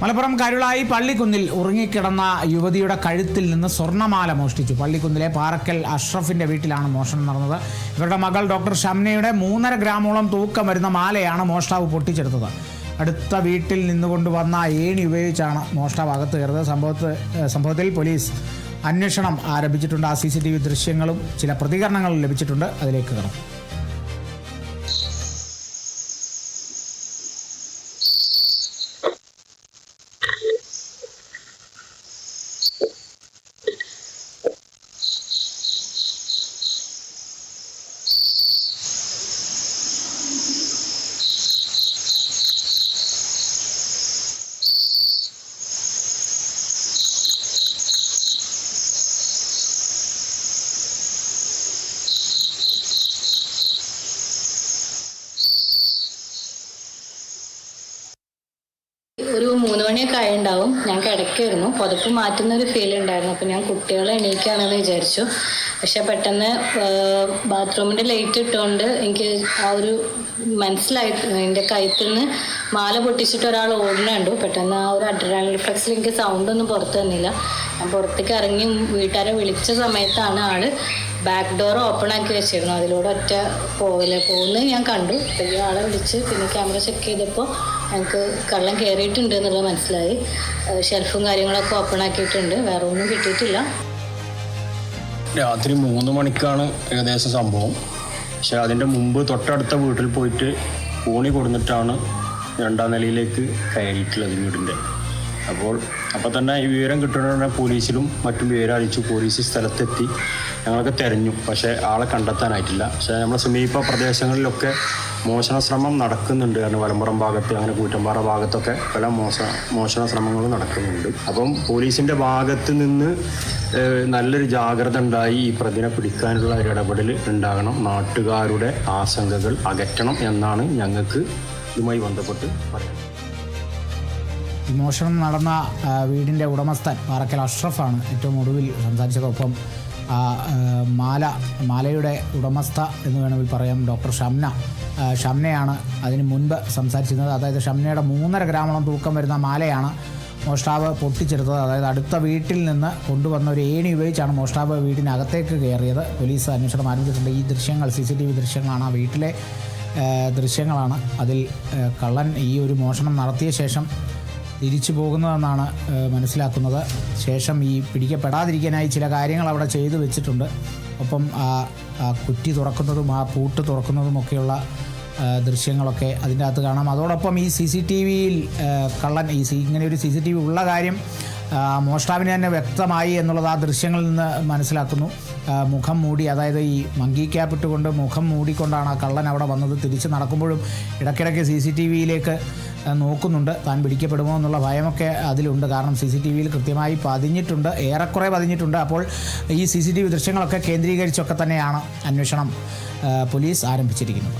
മലപ്പുറം കരുളായി പള്ളിക്കുന്നിൽ ഉറങ്ങിക്കിടന്ന യുവതിയുടെ കഴുത്തിൽ നിന്ന് സ്വർണമാല മോഷ്ടിച്ചു. പള്ളിക്കുന്നിലെ പാറക്കൽ അഷ്റഫിന്റെ വീട്ടിലാണ് മോഷണം നടന്നത്. ഇവരുടെ മകൾ ഡോക്ടർ ഷംനയുടെ മൂന്നര ഗ്രാമോളം തൂക്കം വരുന്ന മാലയാണ് മോഷ്ടാവ് പൊട്ടിച്ചെടുത്തത്. അടുത്ത വീട്ടിൽ നിന്നുകൊണ്ട് വന്ന ഏണി ഉപയോഗിച്ചാണ് മോഷ്ടാവ് അകത്ത് കയറുന്നത്. സംഭവത്ത് സംഭവത്തിൽ പോലീസ് അന്വേഷണം ആരംഭിച്ചിട്ടുണ്ട്. ആ സി ദൃശ്യങ്ങളും ചില പ്രതികരണങ്ങളും ലഭിച്ചിട്ടുണ്ട്. അതിലേക്ക് കയറും ഒരു മൂന്ന് മണിയൊക്കെ ആയിണ്ടാവും. ഞാൻ കിടക്കായിരുന്നു. പുതപ്പ് മാറ്റുന്ന ഒരു ഫീൽ ഉണ്ടായിരുന്നു അപ്പം ഞാൻ കുട്ടികളെ എണീക്കുകയാണെന്ന് വിചാരിച്ചു. പക്ഷെ പെട്ടെന്ന് ബാത്റൂമിന്റെ ലൈറ്റ് ഇട്ടുകൊണ്ട് എനിക്ക് ആ ഒരു മനസ്സിലായി. എന്റെ കഴുത്തിൽ നിന്ന് മാല പൊട്ടിച്ചിട്ട് ഒരാൾ ഓടുന്നുണ്ട്. പെട്ടെന്ന് ആ ഒരു അഡ്രാൻ റിഫ്ലക്സിൽ എനിക്ക് സൗണ്ട് ഒന്നും പുറത്തു വന്നില്ല. ഞാൻ പുറത്തേക്ക് ഇറങ്ങി വീട്ടുകാരെ വിളിച്ച സമയത്താണ് ആൾ ബാക്ക് ഡോർ ഓപ്പൺ ആക്കി വെച്ചിരുന്നു അതിലൂടെ ഒറ്റ പോകൽ പോകുന്നത് ഞാൻ കണ്ടു. ഈ ആളെ വിളിച്ച് പിന്നെ ക്യാമറ ചെക്ക് ചെയ്തപ്പോൾ ഞങ്ങൾക്ക് കള്ളം കയറിയിട്ടുണ്ട് എന്നുള്ളത് മനസ്സിലായി. ഷെൽഫും കാര്യങ്ങളൊക്കെ ഓപ്പൺ ആക്കിയിട്ടുണ്ട്. വേറെ ഒന്നും കിട്ടിയിട്ടില്ല. രാത്രി മൂന്ന് മണിക്കാണ് ഏകദേശം സംഭവം. പക്ഷെ അതിന്റെ മുമ്പ് തൊട്ടടുത്ത വീട്ടിൽ പോയിട്ട് ഊണി കൊടുത്തിട്ടാണ് രണ്ടാം നിലയിലേക്ക് കയറിയിട്ടുള്ളത് വീടിന്റെ അപ്പോൾ അപ്പോൾ തന്നെ ഈ വിവരം കിട്ടുന്ന പോലീസിലും മറ്റും വിവരം അറിയിച്ചു. പോലീസ് സ്ഥലത്തെത്തി. ഞങ്ങളൊക്കെ തെരഞ്ഞു. പക്ഷേ ആളെ കണ്ടെത്താനായിട്ടില്ല. പക്ഷേ നമ്മുടെ സമീപ പ്രദേശങ്ങളിലൊക്കെ മോഷണ ശ്രമം നടക്കുന്നുണ്ട്. കാരണം വലമ്പുറം ഭാഗത്ത് അങ്ങനെ കൂറ്റമ്പാറ ഭാഗത്തൊക്കെ പല മോശ മോഷണ ശ്രമങ്ങളും നടക്കുന്നുണ്ട്. അപ്പം പോലീസിന്റെ ഭാഗത്ത് നിന്ന് നല്ലൊരു ജാഗ്രത ഉണ്ടായി ഈ പ്രതിനെ പിടിക്കാനുള്ള ഒരു ഇടപെടൽ ഉണ്ടാകണം. നാട്ടുകാരുടെ ആശങ്കകൾ അകറ്റണം എന്നാണ് ഞങ്ങൾക്ക് ഇതുമായി ബന്ധപ്പെട്ട് പറയുന്നത് ഈ മോഷണം നടന്ന വീടിന്റെ ഉടമസ്ഥൻ പാറക്കൽ അഷ്റഫാണ് ഏറ്റവും ഒടുവിൽ സംസാരിച്ചതൊപ്പം ആ, മാല മാലയുടെ ഉടമസ്ഥ എന്ന് വേണമെങ്കിൽ പറയാം ഡോക്ടർ ഷംന. ഷംനയാണ് അതിന് മുൻപ് സംസാരിച്ചിരുന്നത്. അതായത് ഷംനയുടെ മൂന്നര ഗ്രാമോളം തൂക്കം വരുന്ന മാലയാണ് മോഷ്ടാവ് പൊട്ടിച്ചെടുത്തത്. അതായത് അടുത്ത വീട്ടിൽ നിന്ന് കൊണ്ടുവന്ന ഒരു ഏണി ഉപയോഗിച്ചാണ് മോഷ്ടാവ് വീടിനകത്തേക്ക് കയറിയത്. പോലീസ് അന്വേഷണം ആരംഭിച്ചിട്ടുണ്ട്. ഈ ദൃശ്യങ്ങൾ സി സി ടി വി ദൃശ്യങ്ങളാണ്. ആ വീട്ടിലെ ദൃശ്യങ്ങളാണ്. അതിൽ കള്ളൻ ഈ ഒരു മോഷണം നടത്തിയ ശേഷം തിരിച്ചു പോകുന്നതെന്നാണ് മനസ്സിലാക്കുന്നത്. ശേഷം ഈ പിടിക്കപ്പെടാതിരിക്കാനായി ചില കാര്യങ്ങൾ അവിടെ ചെയ്തു വെച്ചിട്ടുണ്ട്. ഒപ്പം ആ കുറ്റി തുറക്കുന്നതും ആ പൂട്ട് തുറക്കുന്നതുമൊക്കെയുള്ള ദൃശ്യങ്ങളൊക്കെ അതിന്റെ അകത്ത് കാണാം. അതോടൊപ്പം ഈ സി സി ടി വിയിൽ കള്ളൻ ഈ സി ഇങ്ങനെ ഒരു സി സി ടി വി ഉള്ള കാര്യം മോഷ്ടാവിന് തന്നെ വ്യക്തമായി എന്നുള്ളത് ആ ദൃശ്യങ്ങളിൽ നിന്ന് മനസ്സിലാക്കുന്നു. മുഖം മൂടി അതായത് ഈ മങ്കി ക്യാപ് ഇട്ടുകൊണ്ട് മുഖം മൂടിക്കൊണ്ടാണ് ആ കള്ളൻ അവിടെ വന്നത്. തിരിച്ച് നടക്കുമ്പോഴും ഇടയ്ക്കിടയ്ക്ക് സി സി ടി വിയിലേക്ക് നോക്കുന്നുണ്ട്. താൻ പിടിക്കപ്പെടുമോ എന്നുള്ള ഭയമൊക്കെ അതിലുണ്ട്. കാരണം സി സി ടി വിയിൽ കൃത്യമായി പതിഞ്ഞിട്ടുണ്ട് ഏറെക്കുറെ പതിഞ്ഞിട്ടുണ്ട്. അപ്പോൾ ഈ സി സി ടി വി ദൃശ്യങ്ങളൊക്കെ കേന്ദ്രീകരിച്ചൊക്കെ തന്നെയാണ് അന്വേഷണം പോലീസ് ആരംഭിച്ചിരിക്കുന്നത്.